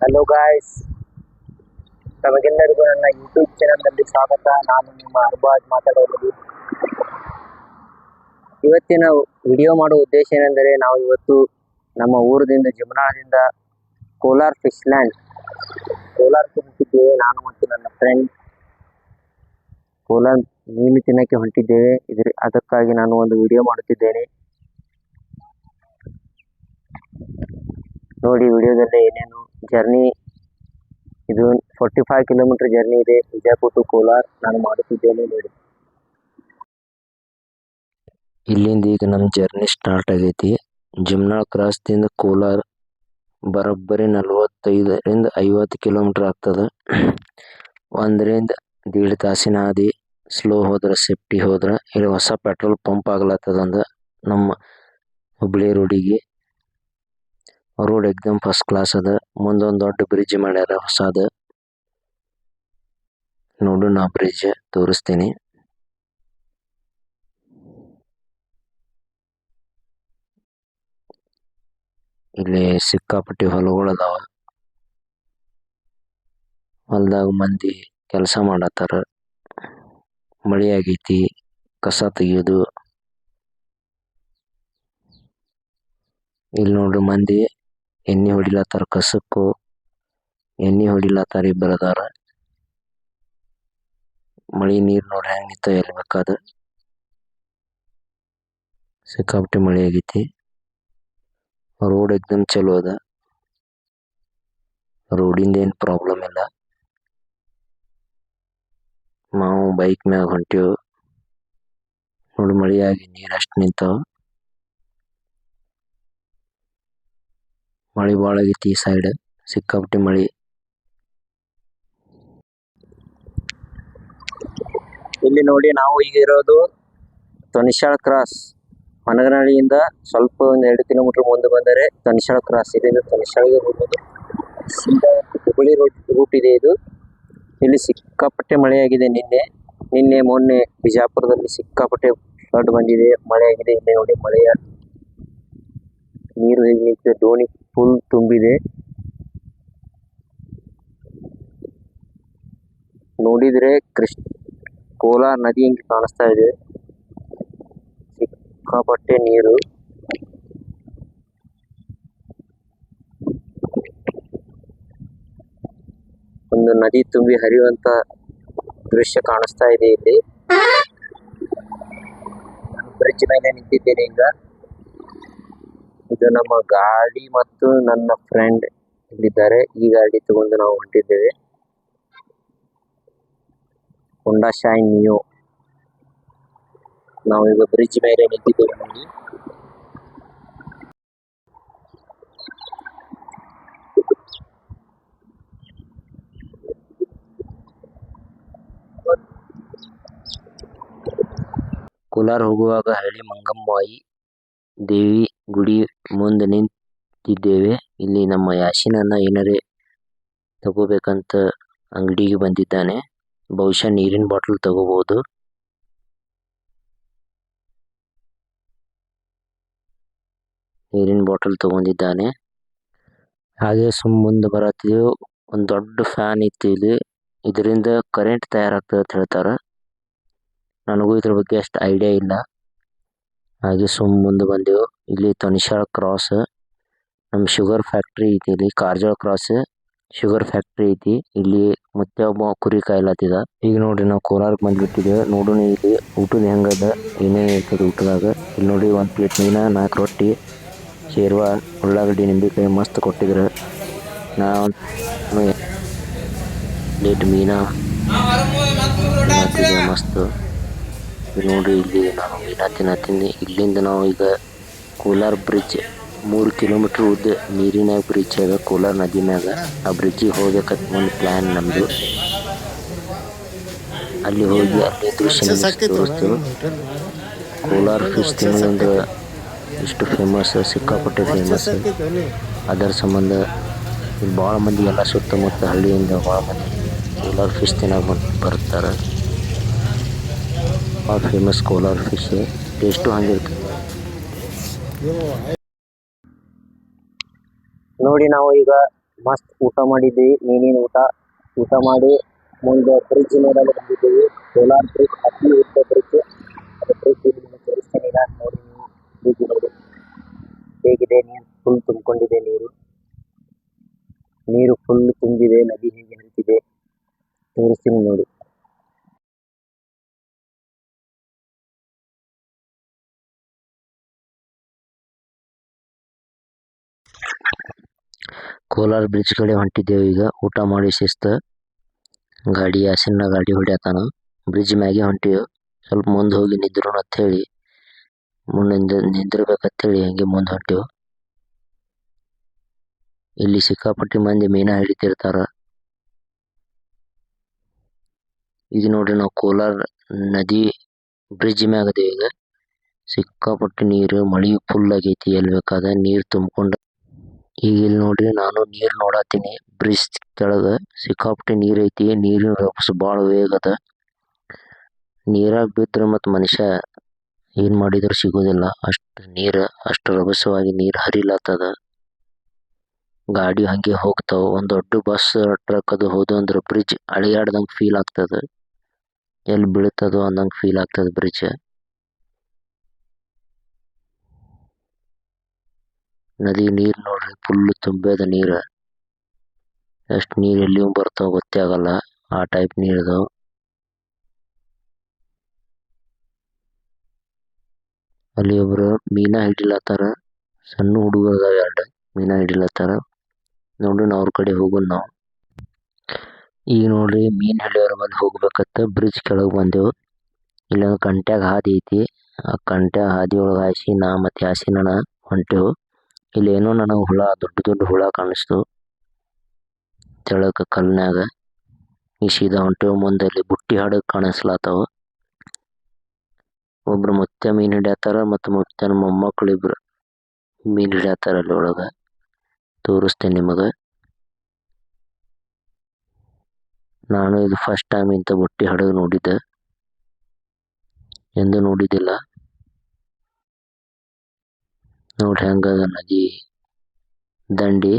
Hello guys ತಮಗೆಲ್ಲರಿಗೂ ನನ್ನ YouTube ಚಾನಲ್ನಲ್ಲಿ ಸ್ವಾಗತ. ನಾನು ನಿಮ್ಮ ಅರ್ಬಾಜ್ ಮಾತಾಡೋದು. ಇವತ್ತಿನ ವಿಡಿಯೋ ಮಾಡುವ ಉದ್ದೇಶ ಏನೆಂದರೆ, ನಾವು ಇವತ್ತು ನಮ್ಮ ಊರದಿಂದ, ಜಮುನಾದಿಂದ ಕೋಲಾರ್ ಫಿಶ್ ಲ್ಯಾಂಡ್ ಕೋಲಾರ್ ಹೊಂಟಿದ್ದೇವೆ. ನಾನು ಮತ್ತು ನನ್ನ ಫ್ರೆಂಡ್ ಕೋಲಾರ್ ಮೀನು ತಿನ್ನಕ್ಕೆ ಹೊಂಟಿದ್ದೇವೆ. ಇದ್ರ, ಅದಕ್ಕಾಗಿ ನಾನು ಒಂದು ವಿಡಿಯೋ ಮಾಡುತ್ತಿದ್ದೇನೆ. ನೋಡಿ ವಿಡಿಯೋದಲ್ಲಿ ಏನೇನು ಜರ್ನಿ ಇದು ಫೋರ್ಟಿ ಫೈವ್ ಕಿಲೋಮೀಟರ್ ಜರ್ನಿ ಇದೆ. ವಿಜಯಪುರ ಟು ಕೋಲಾರ್ ನಾನು ಮಾಡುತ್ತಿದ್ದೇನೆ ನೋಡಿ. ಇಲ್ಲಿಂದ ಈಗ ನಮ್ಮ ಜರ್ನಿ ಸ್ಟಾರ್ಟ್ ಆಗೈತಿ. ಜಮ್ನಾ ಕ್ರಾಸ್ದಿಂದ ಕೋಲಾರ್ ಬರೋಬ್ಬರಿ ನಲವತ್ತೈದರಿಂದ ಐವತ್ತು ಕಿಲೋಮೀಟರ್ ಆಗ್ತದೆ. ಒಂದರಿಂದ ದೀಡ್ ತಾಸಿನ ಆದಿ ಸ್ಲೋ ಹೋದ್ರೆ ಸೇಫ್ಟಿ ಹೋದ್ರೆ. ಇಲ್ಲಿ ಹೊಸ ಪೆಟ್ರೋಲ್ ಪಂಪ್ ಆಗ್ಲತ್ತದಂದ ನಮ್ಮ ಹುಬ್ಳಿ ರೋಡಿಗೆ. ರೋಡ್ ಎಕ್ದಮ್ ಫಸ್ಟ್ ಕ್ಲಾಸ್ ಅದ. ಮುಂದೊಂದು ದೊಡ್ಡ ಬ್ರಿಡ್ಜ್ ಮಾಡ್ಯಾರ ಹೊಸಾದ. ನೋಡು ನಾ ಬ್ರಿಡ್ಜ್ ತೋರಿಸ್ತೀನಿ. ಇಲ್ಲಿ ಸಿಕ್ಕಾಪಟ್ಟಿ ಹೊಲಗಳು ಅದಾವ. ಹೊಲದಾಗ ಮಂದಿ ಕೆಲಸ ಮಾಡತ್ತಾರ. ಮಳಿ ಆಗೈತಿ, ಕಸ ತೆಗಿಯೋದು. ಇಲ್ಲಿ ನೋಡ್ರಿ ಮಂದಿ ಎಣ್ಣೆ ಹೊಡಿಲತ್ತಾರ ಕಸಕ್ಕು, ಎಣ್ಣಿ ಹೊಡಿಲತ್ತಾರ ಇಬ್ಬರು ಅದಾರ ಮಳಿ ನೀರ್ ನೋಡ್ರಿ ಹೆಂಗ್ ನಿಂತ ಎಲ್ಲಿ ಬೇಕಾದ. ಸಿಕ್ಕಾಪಟ್ಟೆ ಮಳಿ ಆಗೈತಿ. ರೋಡ್ ಎಕ್ದಮ್ ಚಲೋ ಅದ. ರೋಡಿಂದ ಏನ್ ಪ್ರಾಬ್ಲಮ್ ಇಲ್ಲ. ನಾವು ಬೈಕ್ ಮ್ಯಾಗ ಹೊಂಟಿವ್ ನೋಡಿ ಮಳಿ ಆಗಿ ನೀರ್ ಅಷ್ಟ್ ನಿಂತಾವ. ಮಳಿ ಬಾಳ ಆಗೈತಿ ಈ ಸೈಡ್ ಸಿಕ್ಕಾಪಟ್ಟೆ ಮಳಿ. ಇಲ್ಲಿ ನೋಡಿ ನಾವು ಈಗ ಇರೋದು ತೊನಿಶಾಳ್ ಕ್ರಾಸ್ ಮನಗನಹಳ್ಳಿಯಿಂದ ಸ್ವಲ್ಪ ಒಂದು ಎರಡು ಕಿಲೋಮೀಟರ್ ಮುಂದೆ ಬಂದರೆ ತೊನಿಶಾಳ್ ಕ್ರಾಸ್ ಇದೆ ತೊನಿಶಾಳಿಗೆ ಹೋಗ್ಬೋದು. ಸೀದಾ ಹುಬ್ಬಳ್ಳಿ ರೋಡ್ ರೂಟ್ ಇದೆ ಇದು. ಇಲ್ಲಿ ಸಿಕ್ಕಾಪಟ್ಟೆ ಮಳೆಯಾಗಿದೆ ನಿನ್ನೆ. ನಿನ್ನೆ, ಮೊನ್ನೆ ಬಿಜಾಪುರದಲ್ಲಿ ಸಿಕ್ಕಾಪಟ್ಟೆ ಫ್ಲಡ್ ಬಂದಿದೆ. ಮಳೆ ಆಗಿದೆ. ಇಲ್ಲಿ ನೋಡಿ ಮಳೆಯ ನೀರು ಹೇಗೆ ನಿಂತಿದೆ. ದೋಣಿ ಫುಲ್ ತುಂಬಿದೆ. ನೋಡಿದ್ರೆ ಕೃಷ್ಣ ಕೋಲಾರ ನದಿ ಹಿಂಗೆ ಕಾಣಿಸ್ತಾ ಇದೆ. ಸಿಕ್ಕಾಪಟ್ಟೆ ನೀರು. ಒಂದು ನದಿ ತುಂಬಿ ಹರಿಯುವಂತ ದೃಶ್ಯ ಕಾಣಿಸ್ತಾ ಇದೆ ಇಲ್ಲಿ. ಬ್ರಿಡ್ಜ್ ಮೇಲೆ ನಿಂತಿದ್ದೇನೆ ಈಗ. ಇದು ನಮ್ಮ ಗಾಡಿ ಮತ್ತು ನನ್ನ ಫ್ರೆಂಡ್ ಇಲ್ಲಿದ್ದಾರೆ. ಈ ಗಾಡಿ ತಗೊಂಡು ನಾವು ಹೊಂಟಿದ್ದೇವೆ. ಹೊಂಡಾ ಶೈನ್ ನಿಯೋ ನಾವು ಈಗ ಬ್ರಿಡ್ಜ್ ಮೇಲೆ ನಿಂತಿದ್ದೇವೆ ನೋಡಿ ಕೋಲಾರ ಹೋಗುವಾಗ ಹಳ್ಳಿ ಮಂಗಮ್ಮವಾಯಿ ದೇವಿ ಗುಡಿ ಮುಂದೆ ನಿಂತಿದ್ದೇವೆ. ಇಲ್ಲಿ ನಮ್ಮ ಯಾಶಿನನ್ನ ಏನಾರೆ ತಗೋಬೇಕಂತ ಅಂಗಡಿಗೆ ಬಂದಿದ್ದಾನೆ. ಬಹುಶಃ ನೀರಿನ ಬಾಟಲ್ ತಗೋಬಹುದು ನೀರಿನ ಬಾಟಲ್ ತಗೊಂಡಿದ್ದಾನೆ. ಹಾಗೆ ಸುಮ್ ಮುಂದೆ ಬರತ್ತಿದೆವು. ಒಂದು ದೊಡ್ಡ ಫ್ಯಾನ್ ಇತ್ತು ಇಲ್ಲಿ. ಇದರಿಂದ ಕರೆಂಟ್ ತಯಾರಾಗ್ತದೆ ಅಂತ ಹೇಳ್ತಾರ. ನನಗೂ ಇದ್ರ ಬಗ್ಗೆ ಅಷ್ಟು ಐಡಿಯಾ ಇಲ್ಲ. ಹಾಗೆ ಸುಮ್ ಮುಂದೆ ಬಂದೆವು. ಇಲ್ಲಿ ತನಿಷಾಳ ಕ್ರಾಸ್ ನಮ್ ಶುಗರ್ ಫ್ಯಾಕ್ಟರಿ ಐತಿ ಇಲ್ಲಿ ಕಾರ್ಜೋಳ ಕ್ರಾಸ್ ಶುಗರ್ ಫ್ಯಾಕ್ಟರಿ ಐತಿ. ಇಲ್ಲಿ ಮತ್ತೆ ಒಬ್ಬ ಕುರಿ ಕಾಯ್ಲತ್ತಿದ ಈಗ ನೋಡ್ರಿ ನಾವು ಕೋಲಾರಕ್ಕೆ ಬಂದ್ಬಿಟ್ಟಿದ್ದೇವೆ ನೋಡೋಣ ಇಲ್ಲಿ ಊಟದ ಹೆಂಗದ ಏನೇನ್ ಇರ್ತದ ಊಟದಾಗ. ಇಲ್ಲಿ ನೋಡಿ ಒಂದ್ ಪ್ಲೇಟ್ ಮೀನ ನಾಲ್ಕು ರೊಟ್ಟಿ ಶೇರ್ವ ಉಳ್ಳಾಗಡ್ಡಿ ನಿಂಬೆಕಾಯಿ ಮಸ್ತ್ ಕೊಟ್ಟಿದ್ರ. ನಾ ಒಂದ್ ಪ್ಲೇಟ್ ಮೀನಾ ಮಸ್ತ್. ನೋಡ್ರಿ ಇಲ್ಲಿ ನಾನು ಮೀನಾ ತಿನ್ನತ್ತೀನಿ ಇಲ್ಲಿಂದ ನಾವು ಈಗ ಕೋಲಾರ್ ಬ್ರಿಡ್ಜ್ ಮೂರು ಕಿಲೋಮೀಟರ್ ಉದ್ದ ನೀರಿನಾಗ ಬ್ರಿಡ್ಜ್ ಅದ ಕೋಲಾರ್ ನದಿ ಮ್ಯಾಗ ಆ ಬ್ರಿಡ್ಜಿಗೆ ಹೋಗ್ಬೇಕಂತ ಒಂದು ಪ್ಲ್ಯಾನ್ ನಮ್ದು. ಅಲ್ಲಿ ಹೋಗಿ ಅಲ್ಲಿ ದೃಶ್ಯ ತೋರಿಸ್ತೀವಿ. ಕೋಲಾರ್ ಫಿಶ್ ತಿನ್ನೋದೊಂದು ಇಷ್ಟು ಫೇಮಸ್ ಸಿಕ್ಕಾಪಟ್ಟೆ ಫೇಮಸ್ ಅದರ ಸಂಬಂಧ ಭಾಳ ಮಂದಿ ಎಲ್ಲ ಸುತ್ತಮುತ್ತ ಹಳ್ಳಿಯಿಂದ ಭಾಳ ಮಂದಿ ಕೋಲಾರ್ ಫಿಶ್ ತಿನ್ನೋಕೆ ಬರ್ತಾರೆ. ಭಾಳ ಫೇಮಸ್ ಕೋಲಾರ ಫಿಶ್ ಟೇಸ್ಟು ಹಂಗಿರ್ತದೆ ನೋಡಿ ನಾವು ಈಗ ಮಸ್ತ್ ಊಟ ಮಾಡಿದ್ದೀವಿ ಮೀನಿನ ಊಟ? ಊಟ ಮಾಡಿ ಮುಂದೆ ಫ್ರಿಜ್ ನೋಡಲು ಬಂದಿದ್ದೀವಿ. ಕೋಲಾರ ಫ್ರಿಜ್ ಅತಿ ಉದ್ದ ಫ್ರಿಜ್ ಅದು ಈಗ ನೋಡಿ ನೀವು ಫ್ರಿಜ್ ನೋಡಿ. ಹೇಗಿದೆ, ನೀರು ಫುಲ್ ತುಂಬಿಕೊಂಡಿದೆ ನೀರು. ನೀರು ಫುಲ್ ತುಂಬಿದೆ, ನದಿ ಹೇಗೆ ಹರಿತಿದೆ, ತೋರಿಸ್ತೀನಿ ನೋಡಿ. ಕೋಲಾರ ಬ್ರಿಡ್ಜ್ ಕಡೆ ಹೊಂಟಿದ್ದೇವೆ ಈಗ. ಊಟ ಮಾಡಿ ಶಿಸ್ತ. ಗಾಡಿ ಹಸಿನ ಗಾಡಿ ಹೊಡ್ಯಾತಾನ. ಬ್ರಿಡ್ಜ್ ಮ್ಯಾಗೆ ಹೊಂಟಿವಿ. ಸ್ವಲ್ಪ ಮುಂದೆ ಹೋಗಿ ನಿದ್ರು ಅಂತ ಹೇಳಿ. ಮುಂದೆ ನಿಂದಿರ್ಬೇಕಂತೇಳಿ ಹಂಗೆ ಮುಂದೆ ಹೊಂಟಿವು. ಇಲ್ಲಿ ಸಿಕ್ಕಾಪಟ್ಟಿ ಮಂದಿ ಮೀನಾ ಹಿಡಿತಿರ್ತಾರ. ಇದು ನೋಡ್ರಿ ನಾವು ಕೋಲಾರ ನದಿ ಬ್ರಿಡ್ಜ್ ಮ್ಯಾಗ ಅದೇವಿ ಈಗ. ಸಿಕ್ಕಾಪಟ್ಟಿ ನೀರು ಮಳಿ ಫುಲ್ ಆಗೈತಿ. ಎಲ್ಲಿ ಬೇಕಾದ ನೀರ್ ತುಂಬಿಕೊಂಡ ಈಗ ಇಲ್ಲಿ ನೋಡ್ರಿ ನಾನು ನೀರ್ ನೋಡತ್ತೀನಿ ಬ್ರಿಡ್ಜ್ ಕೆಳಗ ಸಿಕ್ಕಾಪಟ್ಟೆ ನೀರ್ ಐತಿ. ನೀರಿನ ರಭಸ ಬಹಳ ವೇಗ ಅದ. ನೀರಾಗ ಬಿದ್ರ ಮತ್ ಮನುಷ್ಯ ಏನ್ ಮಾಡಿದ್ರು ಸಿಗೋದಿಲ್ಲ. ಅಷ್ಟು ನೀರ್, ಅಷ್ಟು ರಭಸವಾಗಿ ನೀರ್ ಹರಿಲತ್ತದ ಗಾಡಿ ಹಂಗೆ ಹೋಗ್ತಾವ. ಒಂದ್ ದೊಡ್ಡ ಬಸ್, ಟ್ರಕ್ ಅದು ಹೋದ ಅಂದ್ರ ಬ್ರಿಡ್ಜ್ ಅಳಿಯಾಡ್ದಂಗ್ ಫೀಲ್ ಆಗ್ತದ. ಎಲ್ಲಿ ಬೀಳ್ತದೋ ಅನ್ನಂಗ್ ಫೀಲ್ ಆಗ್ತದ ಬ್ರಿಡ್ಜ್ ನದಿ ನೀರ್ ನೋಡ್ರಿ ಫುಲ್ ತುಂಬಿದ ನೀರ. ಎಷ್ಟ್ ನೀರ್ ಎಲ್ಲಿಯೂ ಬರ್ತಾವ ಗೊತ್ತೇ ಆಗಲ್ಲ, ಆ ಟೈಪ್ ನೀರ್ ಅದಾವ. ಅಲ್ಲಿ ಒಬ್ರು ಮೀನಾ ಹಿಡಿಲತ್ತಾರ, ಸಣ್ಣ ಹುಡುಗರು ಅದಾವ ಎರಡು, ಮೀನಾ ಹಿಡಿಲತ್ತಾರ. ನೋಡ್ರಿ ಅವ್ರ ಕಡೆ ಹೋಗುನ್ ನಾವು. ಈಗ ನೋಡ್ರಿ ಮೀನ್ ಹಿಡಿಯೋರ್ ಬಲ್ಲಿ ಹೋಗ್ಬೇಕತ್ತ ಬ್ರಿಡ್ಜ್ ಕೆಳಗ್ ಬಂದೆವು. ಇಲ್ಲೊಂದ್ ಕಂಟ್ಯಾಗ ಹಾದಿ ಐತಿ, ಆ ಕಂಟ್ಯಾಗ ಹಾದಿ ಒಳಗ್ ಹಾಸಿ ನಾ ಮತ್ತೆ ಅಣ್ಣ ಹೊಂಟೆವು. ಇಲ್ಲಿ ಏನೋ ನನಗೆ ಹುಳ, ದೊಡ್ಡ ದೊಡ್ಡ ಹುಳ ಕಾಣಿಸ್ತು. ತೆಳಕ ಕಲ್ನಾಗ ಈ ಸೀದಾ ಹೊಂಟೆವು ಮುಂದೆ ಅಲ್ಲಿ ಬುಟ್ಟಿ ಹಡಗ್ ಕಾಣಿಸ್ಲಾತಾವ. ಒಬ್ರು ಮತ್ತೆ ಮೀನ್ ಹಿಡ್ಯಾತಾರ ಮತ್ತ್ ಮುತ್ಯನ ಮೊಮ್ಮಕ್ಳು ಇಬ್ರು ಮೀನ್ ಹಿಡಿಯತ್ತಾರ ಅಲ್ಲಿ ಒಳಗ. ತೋರಿಸ್ತೇನೆ ನಿಮಗ. ನಾನು ಇದು ಫಸ್ಟ್ ಟೈಮ್ ಇಂತ ಬುಟ್ಟಿ ಹಡಗ್ ನೋಡಿದ್ದೆ. ಎಂದು ನೋಡಿದ್ದಿಲ್ಲ. ನೋಡ್ರಿ ಹೆಂಗದ ನದಿ ದಂಡಿ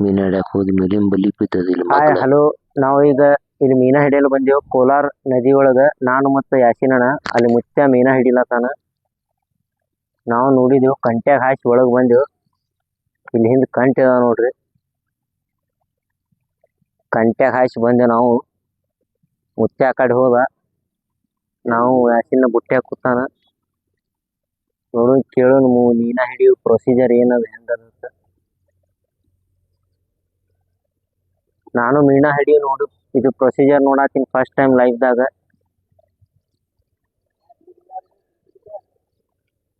ಮೀನ್ ಹಿಡ್ಯಾಕ ಹೋದ್ ಮೇಲೆ ಬಲಿ ಬಿದ್ದದ ಇಲ್ಲಿ ಹಾಯ್ ಮಗ್ಳ ಹಲೋ ನಾವು ಈಗ ಇಲ್ಲಿ ಮೀನಾ ಹಿಡಿಯಲು ಬಂದೆವು. ಕೋಲಾರ ನದಿ ಒಳಗ ನಾನು ಮತ್ತು ಯಾಸಿನಣ್ಣ ಅಲ್ಲಿ ಮುತ್ಯ ಮೀನಾ ಹಿಡಿಲತ್ತಾನ. ನಾವು ನೋಡಿದೆವು ಕಂಟ್ಯಾಗ ಹಾಕಿ ಒಳಗೆ ಬಂದೆವು. ಇಲ್ಲಿ ಹಿಂದ್ ಕಂಟೆ ಅದ ನೋಡ್ರಿ. ಕಂಟ್ಯಾಗ ಹಾಕಿ ಬಂದೆವು ನಾವು. ಮುತ್ಯ ಆ ಕಡೆ ಹೋದ. ನಾವು ಯಾಸಿನ ಬುಟ್ಟ್ಯಾಗ ಕೂತಾನ. ನೋಡು, ಕೇಳೋಣ ಮೀನಾ ಹಿಡಿಯೋ ಪ್ರೊಸೀಜರ್ ಏನದ, ಹೆಂಗದ ನಾನು ಮೀನಾ ಹಿಡಿಯೋ ನೋಡು, ಇದು ಪ್ರೊಸೀಜರ್ ನೋಡಾತೀನಿ ಫಸ್ಟ್ ಟೈಮ್ ಲೈಫ್ದಾಗ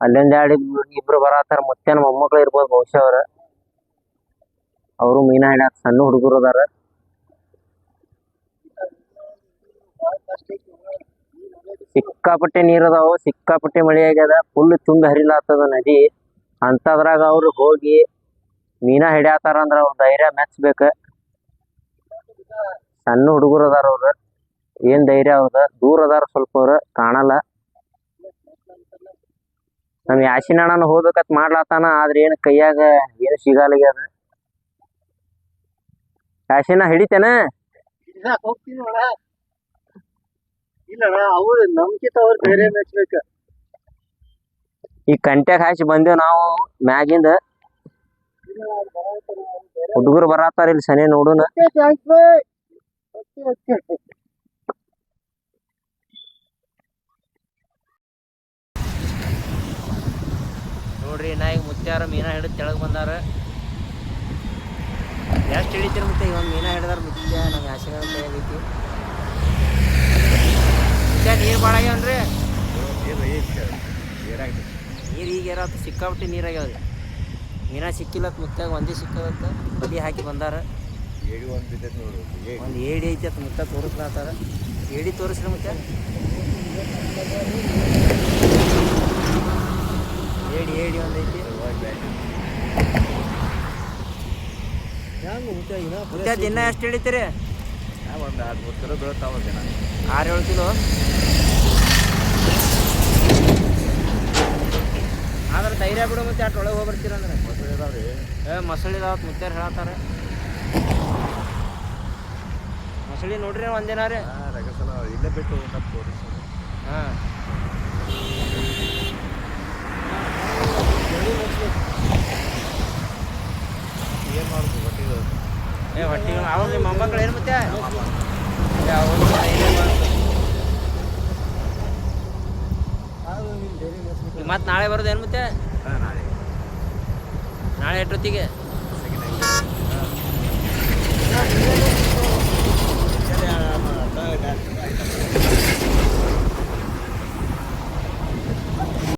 ಅಲ್ಲಿಂದ ಎರಡು ಇಬ್ರು ಬರತ್ತಾರ ಮುತ್ಯನ ಮೊಮ್ಮಕ್ಳು ಇರ್ಬೋದು ಬಹುಶಃ ಅವ್ರ. ಅವರು ಮೀನಾ ಹಿಡ್ಯಾಕ ಸಣ್ಣ ಹುಡುಗರು ಅದಾರ. ಸಿಕ್ಕಾಪಟ್ಟೆ ನೀರ್ ಅದಾವು, ಸಿಕ್ಕಾಪಟ್ಟೆ ಮಳೆ ಆಗ್ಯದ ಫುಲ್ ತುಂಬ ಹರಿಲಾತದ ನದಿ. ಅಂತದ್ರಾಗ ಅವ್ರು ಹೋಗಿ ಮೀನಾ ಹಿಡ್ಯಾತಾರ ಅಂದ್ರ ಅವ್ರ ಧೈರ್ಯ ಮೆಚ್ಬೇಕ. ಸಣ್ಣ ಹುಡುಗರು ಅದಾರ ಅವ್ರ, ಏನ್ ಧೈರ್ಯ ಅವ್ರದ, ದೂರ ಅದಾರ ಸ್ವಲ್ಪ ಅವ್ರ, ಕಾಣಲ್ಲ. ನಮ್ ಯಾಸಿನ ಅಣ್ಣನ ಹೋಗ್ಬೇಕಂತ ಮಾಡ್ಲಾತಾನ, ಆದ್ರ ಏನ್ ಕೈಯಾಗ ಏನ್ ಸಿಗಲ್ಲಾಗ್ಯದ ಯಾಸಿನ ಹಿಡಿತೇನ? ಅವ್ರು ನಮ್ಕಿಂತ ಅವ್ರು ಬೇರೆ ಬೇಕ. ಈ ಕಂಟ್ಯಾಗ ಹಾಸಿ ಬಂದೇವ್ ನಾವು ಮ್ಯಾಗಿಂದ. ಹುಡುಗರು ಬರತ್ತಾರ ಇಲ್ಲಿ ಸನಿ ನೋಡೋಣ ನೋಡ್ರಿ ನಾ ಈಗ ಮುತ್ಯಾರ ಮೀನಾ ಹಿಡಿದು ತೆಳಗ್ ಬಂದಾರ. ಎಷ್ಟು ಹಿಡಿತೀರಿ ಮತ್ತೆ ಇವಾಗ ಮೀನಾ ಹಿಡಿದಾರ ಮುತ್ಯ ನಮ್ಮ ಆಶೀರ್ವಾದ ಹೇಳಿ ನೀರು ಭಾಳ ಆಗ್ಯಾವನ್ರಿ ನೀರು ಈಗ ಏರಾತ ಸಿಕ್ಕಾಪಟ್ಟೆ ನೀರಾಗ್ಯಾವ್ರಿ ನೀರ ಸಿಕ್ಕಿಲ್ಲತ್ ಮುತ್ಯಾಗ ಒಂದೇ ಸಿಕ್ಕದತ್ತ ಬಲಿ ಹಾಕಿ ಬಂದಾರ. ಏಡಿ ಒಂದು ಏಡಿ ಐತೆ ಅಂತ ಮುತ್ತ ತೋರಿಸ್ಲಾತಾರ ಏಡಿ ತೋರಿಸ್ರಿ ಮುತ್ಯ ಏಡಿ ಏಡಿ ಒಂದೈತಿ ಮುತ್ಯ ದಿನ ಎಷ್ಟು ಹಿಡಿತೀರಿ? ಒಂದು ಎರಡು ಮೂರು ಕಿಲೋ ಬೀಳ್ತಾವ ದಿನ ಆರು ಏಳು ಕಿಲೋ? ಆದ್ರೆ ಧೈರ್ಯ ಬಿಡು ಮತ್ತೆ ಅಟ್ ಒಳಗೆ ಹೋಗ್ಬರ್ತೀರ ಅಂದ್ರೆ? ಮೊಸರು ಇದಾವ್ರಿ. ಏ ಮೊಸಳಿದಾವತ್ ಮುತ್ತಾರ ಹೇಳತ್ತಾರ. ಮೊಸಳಿ ನೋಡ್ರಿ ಒಂದಿನ ರೀ. ಹಾಂ ರಗಸಲ ಇಲ್ಲೇ ಬಿಟ್ಟು ತೋರಿಸಿ. ಹಾಂ. ಏನು ಮಾಡೋದು ಹೊಟ್ಟಿಗೆ ಏ ಹೊಟ್ಟೆ ಅವಾಗ ನಿಮ್ಮ ಮೊಮ್ಮಕ್ಕಳು ಏನು ಮತ್ತೆ? ಮತ್ತೆ ನಾಳೆ ಬರೋದು ಏನು ಮತ್ತೆ? ನಾಳೆ. ಎಷ್ಟೊತ್ತಿಗೆ